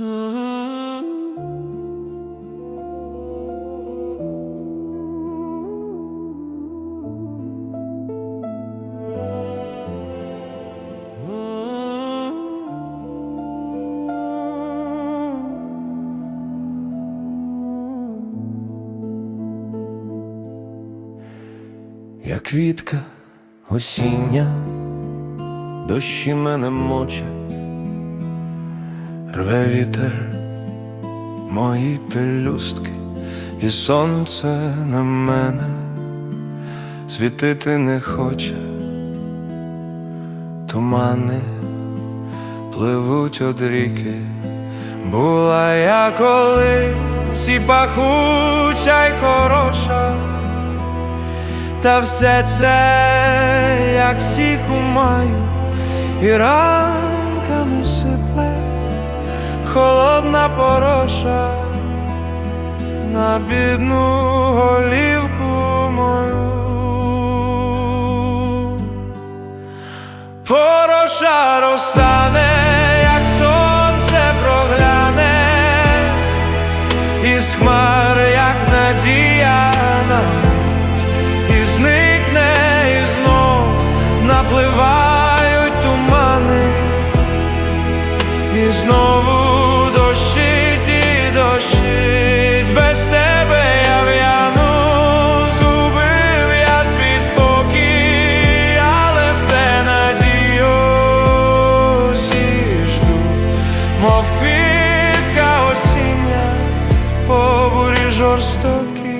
Я квітка осіння, дощі мене мочать, рве вітер мої пелюстки, і сонце на мене світити не хоче, тумани пливуть од ріки, була я колись і пахуча й хороша. Та все це, як сіку маю, і сипле, холодна пороша на бідну голівку мою. Пороша розтане, як сонце прогляне, із хмар, як надія на і зникне, і знов напливають тумани, і знову мов квітка осіння по бурі жорстокій,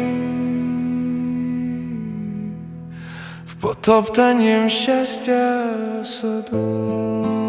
в потоптанім щастя саду.